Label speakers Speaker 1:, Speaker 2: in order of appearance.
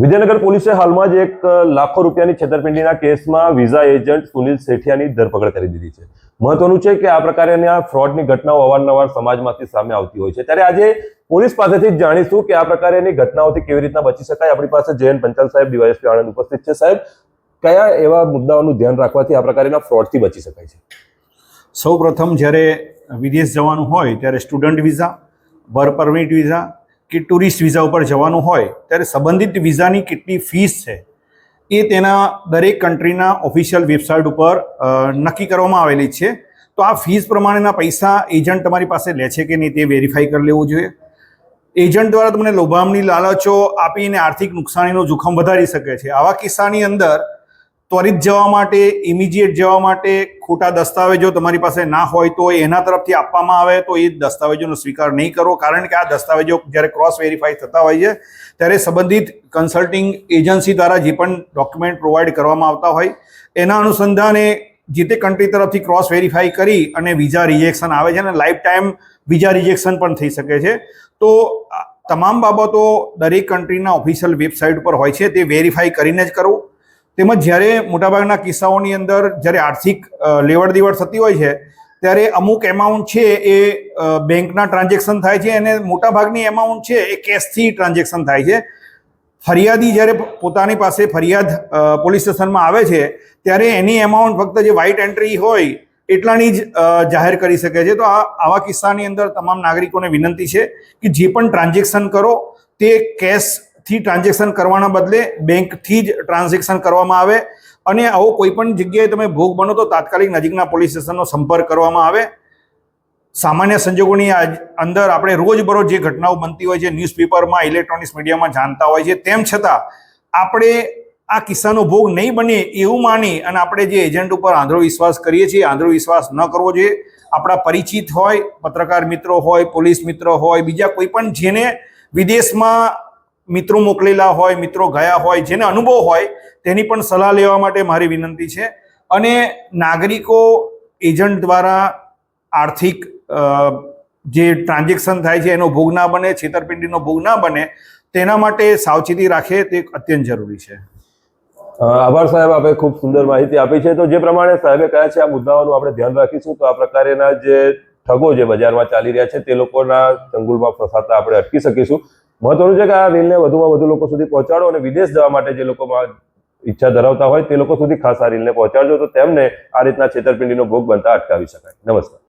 Speaker 1: વિજયનગર પોલીસે હાલમાં જ એક લાખો રૂપિયાની છેતરપિંડીના કેસમાં વિઝા એજન્ટ સુનિલ સેઠિયાની ધરપકડ કરી દીધી છે. મહત્વનું છે કે આ પ્રકારની આ ફ્રોડની ઘટનાઓ અવારનવાર સમાજમાંથી સામે આવતી હોય છે. ત્યારે આજે પોલીસ પાસેથી જાણીશું કે આ પ્રકારની ઘટનાઓથી કેવી રીતના બચી શકાય. આપણી પાસે જયંત પંચાલ સાહેબ, ડીવાયએસપી આણંદ ઉપસ્થિત છે. સાહેબ, કયા એવા મુદ્દાઓનું ધ્યાન રાખવાથી આ પ્રકારના ફ્રોડથી બચી શકાય છે?
Speaker 2: સૌ પ્રથમ જ્યારે વિદેશ જવાનું હોય ત્યારે student visa, work permit visa કે ટુરિસ્ટ વિઝા ઉપર જવાનું હોય, ત્યારે સંબંધિત વિઝાની કેટલી ફીસ છે, એ તેના દરેક કન્ટ્રીના ઓફિશિયલ વેબસાઇટ ઉપર નક્કી કરવામાં આવેલી છે. તો આ ફીસ પ્રમાણેના પૈસા એજન્ટ તમારી પાસે લે છે કે નહીં તે વેરીફાઈ કરી લેવું જોઈએ. એજન્ટ દ્વારા તમને લોભામણી લાલચો આપીને આર્થિક નુકસાનીનું જોખમ વધારી શકે છે. આવા કિસ્સાની અંદર ત્વરિત જવા માટે ઇમિજિએટ જવા માટે ખોટા દસ્તાવેજો તમારી પાસે ના હોય તો એના તરફથી આપવામાં આવે તો એ દસ્તાવેજોનો સ્વીકાર નહીં કરો. કારણ કે આ દસ્તાવેજો જ્યારે ક્રોસ વેરીફાઈ થતા હોય છે, ત્યારે સંબંધિત કન્સલ્ટિંગ એજન્સી દ્વારા જે પણ ડોક્યુમેન્ટ પ્રોવાઈડ કરવામાં આવતા હોય, એના અનુસંધાને જે તે કન્ટ્રી તરફથી ક્રોસ વેરીફાઈ કરી અને વિઝા રિજેક્શન આવે છે અને લાઈફ ટાઈમ વિઝા રિજેક્શન પણ થઈ શકે છે. તો તમામ બાબતો દરેક કન્ટ્રીના ઓફિશિયલ વેબસાઇટ ઉપર હોય છે, તે વેરીફાઈ કરીને જ કરવું તેમજ જ્યારે મોટાભાગના કિસ્સાઓની અંદર જ્યારે આર્થિક લેવડ દેવડ થતી હોય છે, ત્યારે અમુક એમાઉન્ટ છે એ બેંકના ટ્રાન્ઝેક્શન થાય છે અને મોટાભાગની એમાઉન્ટ છે એ કેશથી ટ્રાન્ઝેક્શન થાય છે. ફરિયાદી જ્યારે પોતાની પાસે ફરિયાદ પોલીસ સ્ટેશનમાં આવે છે, ત્યારે એની એમાઉન્ટ ફક્ત જે વ્હાઇટ એન્ટ્રી હોય એટલાની જ જાહેર કરી શકે છે. તો આ, આવા કિસ્સાની અંદર તમામ નાગરિકોને વિનંતી છે કે જે પણ ટ્રાન્ઝેક્શન કરો, તે કેશથી ટ્રાન્ઝેક્શન કરવાના બદલે બેંકથી જ ટ્રાન્ઝેક્શન કરવામાં આવે. અને આવો કોઈ પણ જગ્યાએ તમે ભોગ બનો તો તાત્કાલિક નજીકના પોલીસ સ્ટેશનનો સંપર્ક કરવામાં આવે. સામાન્ય સંજોગોની અંદર આપણે રોજબરોજ જે ઘટનાઓ બનતી હોય છે ન્યૂઝપેપરમાં ઇલેક્ટ્રોનિક્સ મીડિયામાં જાણતા હોય છે. તેમ છતાં આપણે આ કિસ્સાનો ભોગ નહીં બને એવું માની અને આપણે જે એજન્ટ ઉપર આંધળો વિશ્વાસ કરીએ છીએ, આંધળો વિશ્વાસ ન કરવો જોઈએ. આપણા પરિચિત હોય, પત્રકાર મિત્રો હોય, પોલીસ મિત્રો હોય, બીજા કોઈ પણ જેને વિદેશમાં મિત્રો મોકલેલા હોય, મિત્રો ગયા હોય, જેને અનુભવ હોય, તેની પણ સલાહ લેવા માટે મારી વિનંતી છે. અને નાગરિકો એજન્ટ દ્વારા આર્થિક જે ટ્રાન્ઝેક્શન થાય છે, એનો ભોગ ના બને, છેતરપિંડીનો ભોગ ના બને, તેના માટે સાવચેતી રાખે તે અત્યંત જરૂરી છે.
Speaker 1: આભાર સાહેબ, આપે ખૂબ સુંદર માહિતી આપી છે. તો જે પ્રમાણે સાહેબે કહ્યા છે, આ મુદ્દાઓનું આપણે ધ્યાન રાખીશું. તો આ પ્રકારેના જે ઠગો જે બજારમાં ચાલી રહ્યા છે તે લોકોના ચંગુલમાં ફસાતા આપણે અટકી શકીશું. મહત્વનું છે કે આ રીલને વધુમાં વધુ લોકો સુધી પહોંચાડો અને વિદેશ જવા માટે જે લોકોમાં ઈચ્છા ધરાવતા હોય તે લોકો સુધી ખાસ આ રીલને પહોંચાડજો તો તેમને આ રીતના છેતરપિંડીનો ભોગ બનતા અટકાવી શકાય. નમસ્કાર.